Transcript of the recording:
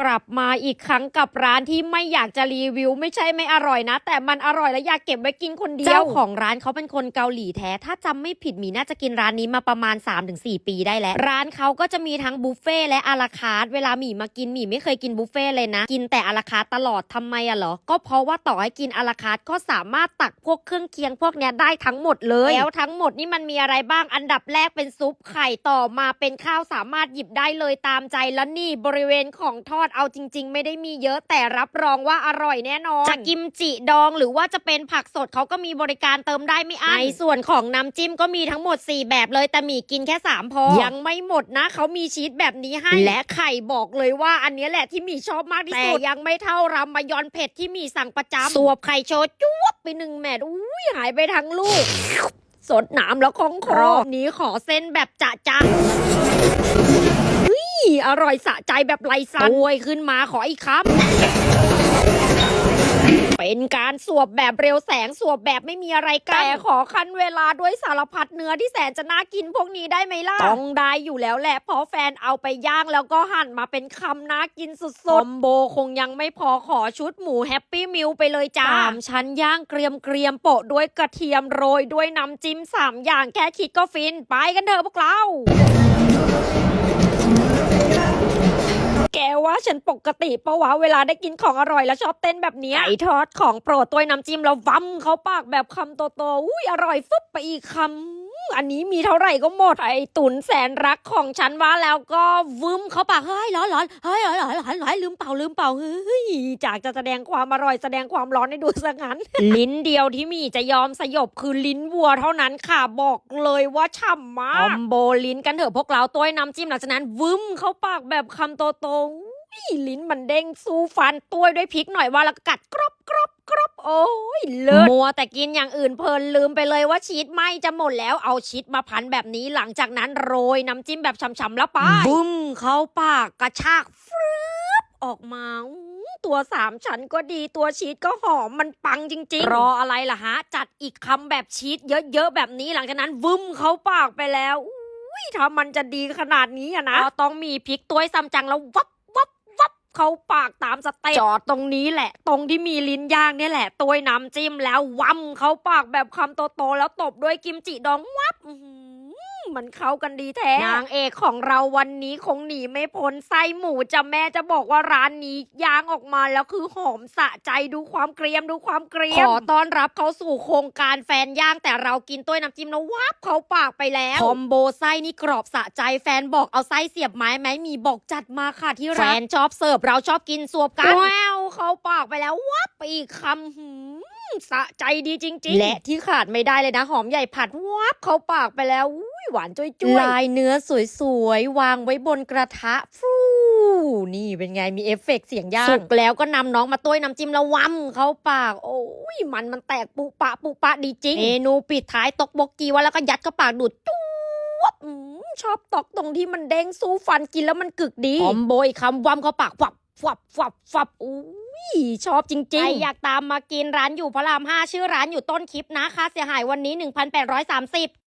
กลับมาอีกครั้งกับร้านที่ไม่อยากจะรีวิว ไม่ใช่ไม่อร่อยนะ แต่มันอร่อยและอยากเก็บไว้กินคนเดียวเจ้าของร้านเขาเป็นคนเกาหลีแท้ ถ้าจำไม่ผิดหมีน่าจะกินร้านนี้มาประมาณ 3-4 ปีได้แล้ว ร้านเขาก็จะมีทั้งบุฟเฟ่ต์และอาราคาร์ทเวลาหมีมากินหมีไม่เคยกินบุฟเฟ่ต์เลยนะ กินแต่อาราคาร์ทตลอดทำไมอะเหรอ ก็เพราะว่าต่อให้กินอาราคาร์ทก็สามารถตักพวกเครื่องเคียงพวกเนี้ยได้ทั้งหมดเลยแล้วทั้งหมดนี่มันมีอะไรบ้างอันดับแรกเป็นซุปไข่ต่อมาเป็นข้าวสามารถหยิบได้เลยตามใจแล้วนี่บริเวณของทอดเอาจริง ๆ ไม่ได้มีเยอะแต่รับรองว่าอร่อยแน่นอน จะกิมจิดองหรือว่าจะเป็นผักสดเขาก็มีบริการเติมได้ไม่อั้นในส่วนของน้ำจิ้มก็มีทั้งหมด 4 แบบเลยแต่หมีกินแค่ 3 พอ ยังไม่หมดนะ เขามีชีสแบบนี้ให้ และไข่บอกเลยว่าอันเนี้ยแหละที่หมีชอบมากที่สุดแต่ยังไม่เท่ารามายอนเผ็ดที่หมีสั่งประจำสวบไข่โชว์จุ๊บไปหนึ่งแมตอุ้ยหายไปทั้งลูกสดหนามแล้วคล่องคอรอบนี้ขอเส้นแบบจะจะเฮ้ย อร่อยสะใจแบบไรสันโวยขึ้นมาขออีกคำเป็นการสวบแบบเร็วแสงสวบแบบไม่มีอะไรกันแต่ขอคันเวลาด้วยสารพัดเนื้อที่แสนจะน่ากินพวกนี้ได้ไหมล่ะต้องได้อยู่แล้วแหละเพราะแฟนเอาไปย่างแล้วก็หั่นมาเป็นคำน่ากินสุดๆคอมโบคงยังไม่พอขอชุดหมูแฮปปี้มิลไปเลยจ้าสามชั้นย่างเกรียมเกรียมๆโปะด้วยกระเทียมโรยด้วยน้ำจิ้มสามอย่างแค่คิดก็ฟิน ไปกันเถอะพวกเรา แกว่าฉันปกติปะวะเวลาได้กินของอร่อยแล้วชอบเต้นแบบเนี้ยไก่ทอดของโปรดตัวน้ำจิ้มแล้ววัมเขาปากแบบคำโตๆอุ้ยอร่อยฟึบไปอีกคำ อันนี้มีเท่าไหร่ก็หมด ไอตุนแสนรักของฉันว่าแล้วก็วึมเขาปากเฮ้ยร้อนร้อนเฮ้ยร้อนร้อนร้อนร้อนลืมเป่าลืมเป่าเฮ้ยจากจะแสดงความอร่อยแสดงความร้อนให้ดูซะงั้น ลิ้นเดียวที่มีจะยอมสยบคือลิ้นวัวเท่านั้นค่ะบอกเลยว่าฉ่ำมากคอมโบลิ้นกันเถอะพวกเราตัวน้ำจิ้มหลังจากนั้นวึมเขาปากแบบคำโตๆอุ๊ยลิ้นมันเด้งสู้ฟันตัวด้วยพริกหน่อยว่าแล้วก็กัดกรอบกรอบกรอบ โอ้ยเลิศมัวแต่กินอย่างอื่นเพลินลืมไปเลยว่าชีสไหมจะหมดแล้วเอาชีสมาพันแบบนี้หลังจากนั้นโรยน้ำจิ้มแบบฉ่ำๆแล้วไปบึ้มเข้าปากกระชากฟรึบออกมาอู้ตัวสามชั้นก็ดีตัวชีสก็หอมมันปังจริง ๆ รออะไรล่ะฮะ จัดอีกคำแบบชีสเยอะๆแบบนี้หลังจากนั้นวึ้มเข้าปากไปแล้วอุ้ยถ้ามันจะดีขนาดนี้อะนะก็ต้องมีพริกตัวยซัมจังแล้ววับ เข้าปากตามสเต็ปจอดตรงนี้แหละ ตรงที่มีลิ้นย่างเนี่ยแหละตัวยน้ำจิ้มแล้ววัมเข้าปากแบบคำโตๆแล้วตบด้วยกิมจิดองวับอื้อหือ มันเข้ากันดีแท้ นางเอกของเราวันนี้คงหนีไม่พ้นไส้หมูจะแม่จะบอกว่าร้านนี้ย่างออกมาแล้วคือหอมสะใจดูความเกรียมดูความเกรียม ขอต้อนรับเขาสู่โครงการแฟนย่างแต่เรากินตัวยน้ำจิ้มแล้ววับเข้าปากไปแล้วคอมโบไส้นี่กรอบสะใจแฟนบอกเอาไส้เสียบไม้ไหมมีบอกจัดมาค่ะที่รักแฟนชอบเสิร์ฟเราชอบกินสวบกันแววเข้าปากไปแล้ววับไปอีกคำหืมสะใจดีจริง ๆ และที่ขาดไม่ได้เลยนะ หอมใหญ่ผัดวับเข้าปากไปแล้วอุ้ย หวานจุ้ยๆลายเนื้อสวยๆ วางไว้บนกระทะฟูนี่เป็นไงมีเอฟเฟกต์เสียงย่าง สุกแล้วก็นำน้องมาต้วยน้ำจิ้มแล้ววัมเข้าปาก โอ้ยมันมันแตกปุปะปุปะดีจริง เมนูปิดท้ายตกบกกีว่าแล้วก็ยัดเข้าปากดูดจุ๊บอืมชอบตอกตรงที่มันเด้งสู้ฟันกินแล้วมันกึกดีหอมโบยคำวัมเข้าปากฟับฟับฟับฟับอุ้ยชอบจริงๆใครอยากตามมากินร้านอยู่พระรามห้าชื่อร้านอยู่ต้นคลิปนะค่าเสียหายวันนี้ 1,830